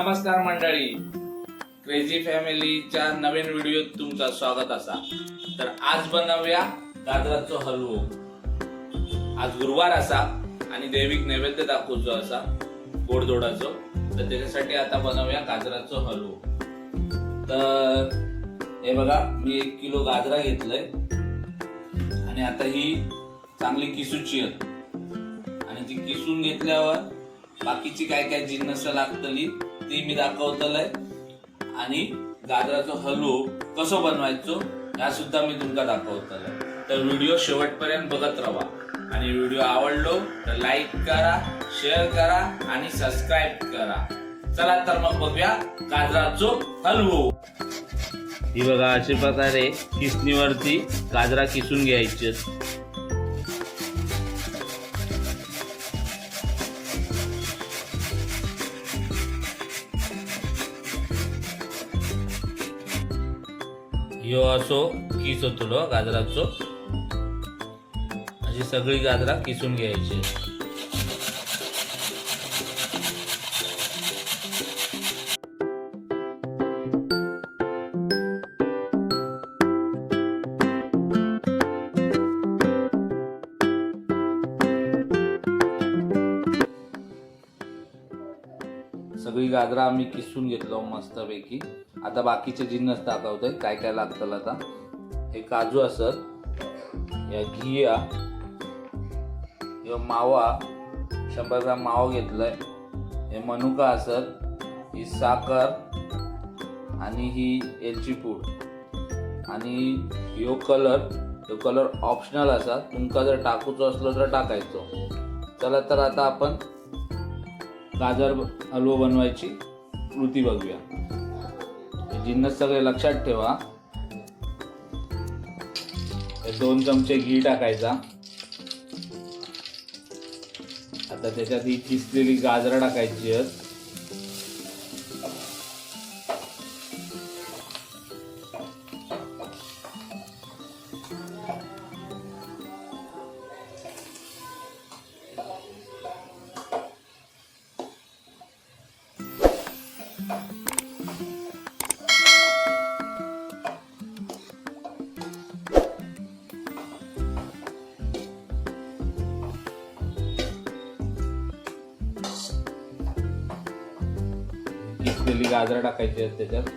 नमस्कार मंडळी. क्रेझी फॅमिलीच्या नवीन व्हिडिओत तुमचं स्वागत असा. तर आज बनवूया गाजराचो हलवो. आज गुरुवार असा आणि दैविक नैवेद्य दाखवतो असा गोडधोडाचो. तर त्याच्यासाठी आता बनवूया गाजराचो हलवो. तर हे बघा मी एक किलो गाजरा घेतलंय. आणि आता ही चांगली किसूची आणि ती किसून घेतल्यावर बाकीची काय काय जिन्नस लागतली ते मी दाखवतलंय. आणि गाजराचो हलवो कसो बनवायचो ह्या सुद्धा मी तुमका दाखवतलंय. तर व्हिडिओ शेवटपर्यंत बघत राहा. आणि व्हिडिओ आवडलो तर लाईक करा शेअर करा आणि सबस्क्राईब करा. चला तर मग बघूया गाजराचो हलवो. ही बघा अशा प्रकारे किसणीवरती गाजरा किसून घ्यायचे. ह्यो असो किस होतो गाजराचो. अशी सगळी गाजरा किसून घ्यायची. सगळी गाजरा आम्ही किसून घेतलो मस्तपैकी. आता बाकीचे जिन्नस दाखवतोय काय काय लागतं आता. हे काजू असत या घिया मावा शंभर ग्राम मावा घेतलाय. हे मनुका असत ही साखर आणि ही एलची पूड. आणि ह्यो कलर यो कलर ऑप्शनल असा. तुमका जर टाकूचो असलो तर टाकायचो. चला तर आता आपण गाजर हलवो बनवायची कृती बघूया. जिन्नस सगळे लक्षात ठेवा. दोन चमचे घी टाकायचा. आता त्याच्यात ही किसलेली गाजरं टाकायची आहेत. गाजरं टाकायची आहेत त्याच्यात.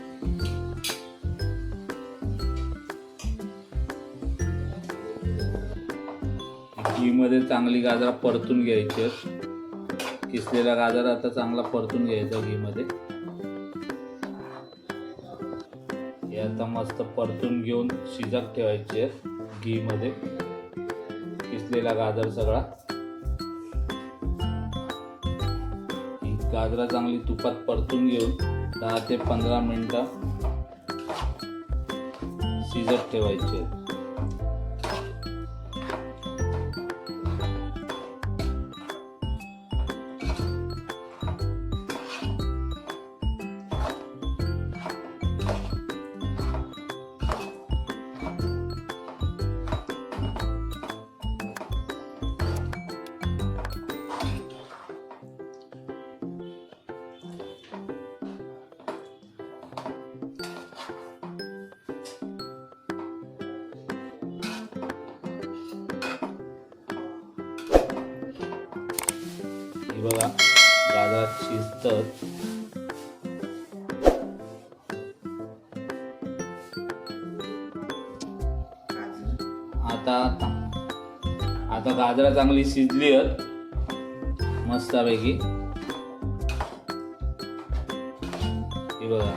घी मध्ये चांगली गाजरा परतून घ्यायची आहेत. किसलेला गाजर आता चांगला परतून घ्यायचा घी मध्ये हे आता मस्त परतून घेऊन शिजत ठेवायचे आहेत घी मध्ये किसलेला गाजर सगळा. गाजरा चांगली तुपात परतून घेऊन दहा ते पंधरा मिनटं शिजत ठेवायचे. तर आता आता. गाजरा चांगली शिजली आहेत. मस्तपैकी. हे बघा.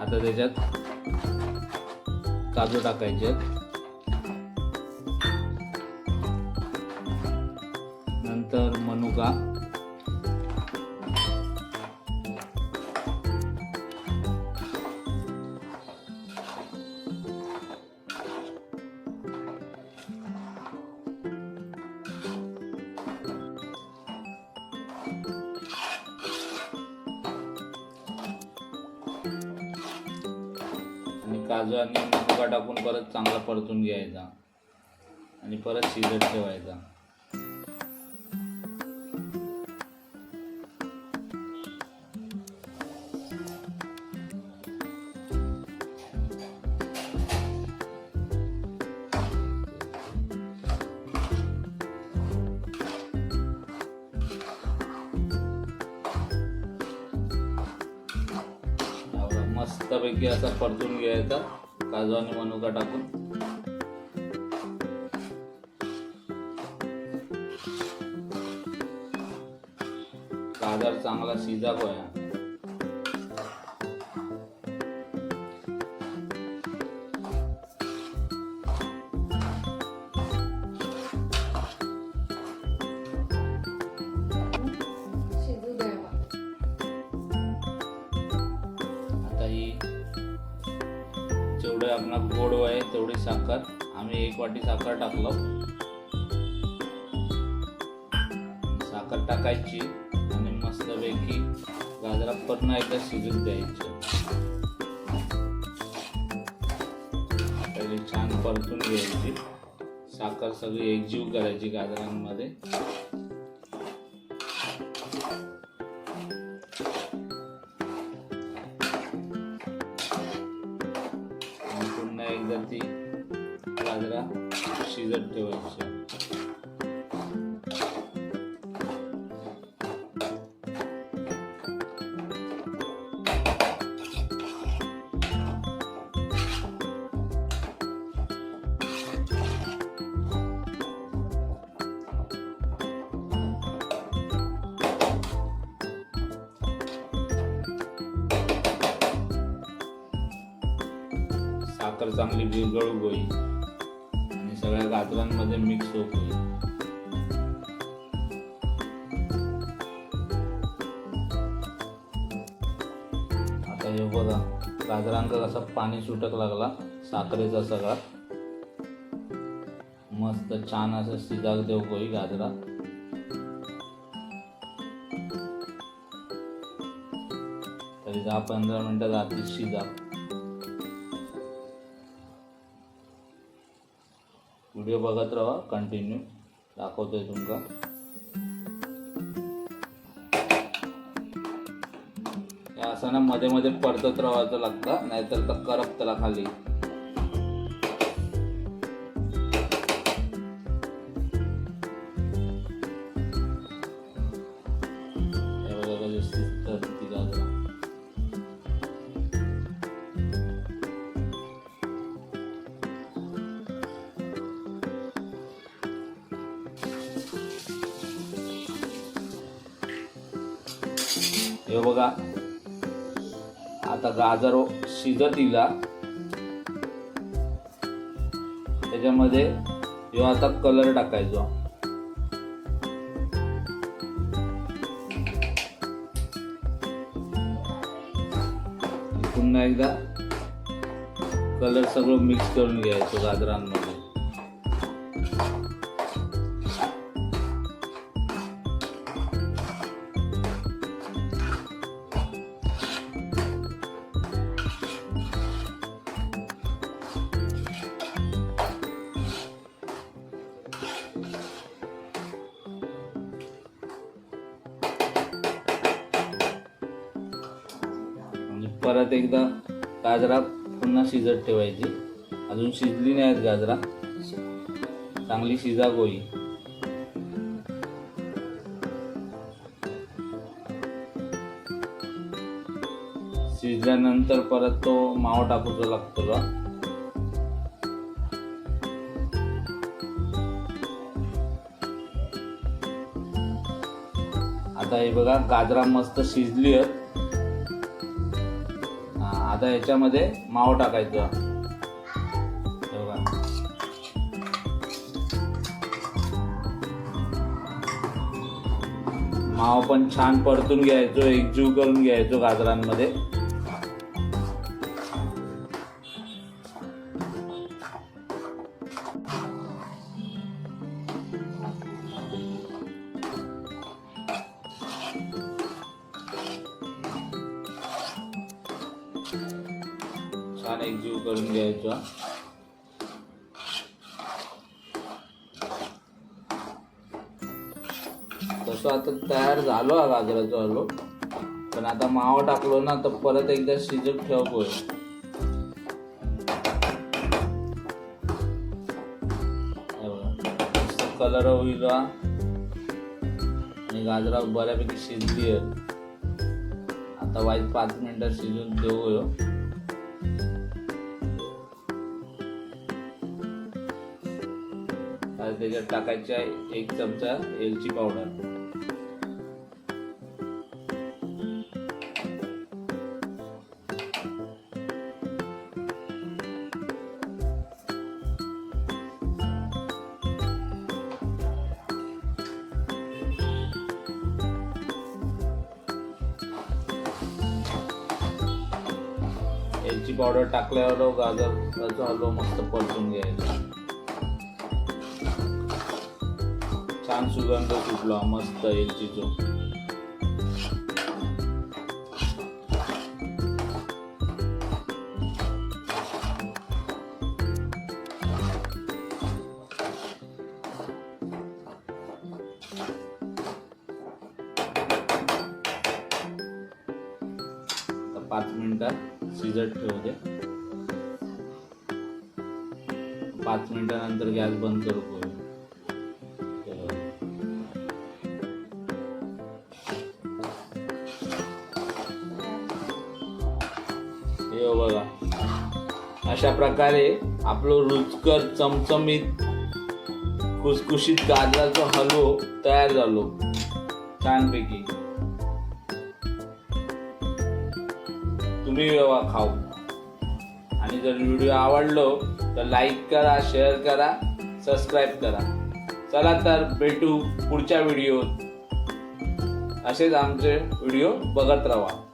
आता त्याच्यात काजू टाकायचे आहेत नंतर मनुका आणि काजू आणि मुका टाकून परत चांगला परतून घ्यायचा. आणि परत शिजत ठेवायचा. मस्तपैकी असा परतून घ्यायचा. काजू आणि मनुका टाकून. गाजर चांगला शिजा गोया जेवढे आपला गोड आहे तेवढी साखर. आम्ही एक वाटी साखर टाकलो. साखर टाकायची आणि मस्तपैकी गाजरा पूर्ण एकदा शिजून द्यायची. पहिले छान परतून घ्यायची. साखर सगळी एकजीव करायची गाजरांमध्ये. आणि पुन्हा एकदा ती गाजरा शिजत ठेवायची साखर चांगली विरघळू होईल. आणि सगळ्या गाजरांमध्ये मिक्स होत होईल. आता हे बघा गाजरांचा कसा पाणी सुटक लागला साखरेचा सगळा. मस्त छान असं शिजाक देऊ गोई गाजरा. तरी दहा पंधरा मिनटं जातील शिजा व्हिडिओ बघत राहा कंटिन्यू दाखवतोय तुमका या असं ना मध्ये मध्ये परतत राहायचं लागतं नाहीतर तर करप त्याला खाली. हे बघा. आता गाजर शिजत त्याच्यामध्ये ह्यो आता कलर टाकायचो. पुन्हा एकदा कलर सगळं मिक्स करून घ्यायचो गाजरांना. परत एकदा गाजरा पुन्हा शिजत ठेवायची. अजून शिजली नाही आहेत गाजरा. चांगली शिजा गोळी शिजल्यानंतर परत तो मावा टाकूचा लागतो का आता हे बघा गाजरा मस्त शिजली आहेत आता याच्यामध्ये माव टाकायचा बघा. माव पण छान परतून घ्यायचो एकजीव करून घ्यायचो गाजरांमध्ये छान एकजीव करून घ्यायचा. तसं आता तयार झालो हा गाजराचा हलवा पण आता मावा टाकलो ना तर परत एकदा शिजत ठेवतोय कलर होईल हा. आणि गाजरा बऱ्यापैकी शिजली आहे. आता वाईट पाच मिनिटं शिजून देऊ त्याच्यात टाकायची आहे एक चमचा एलची पावडर. एलची पावडर टाकल्यावर गाजर हलवा मस्त परतून घ्यायचा. छान सुगंध सुटला मस्त एलचीचो चो पाच मिनिटात शिजत ठेवते. पाच मिनिटानंतर गॅस बंद करू अशा प्रकारे आपलं रुचकर चमचमीत खुसखुशीत गाजराचा हलवो तयार झालो. छानपैकी. तुम्ही व्यवहार खाऊ. आणि जर व्हिडिओ आवडलो तर लाईक करा शेअर करा सबस्क्राईब करा. चला तर भेटू पुढच्या व्हिडिओत. असेच आमचे व्हिडिओ बघत राहा.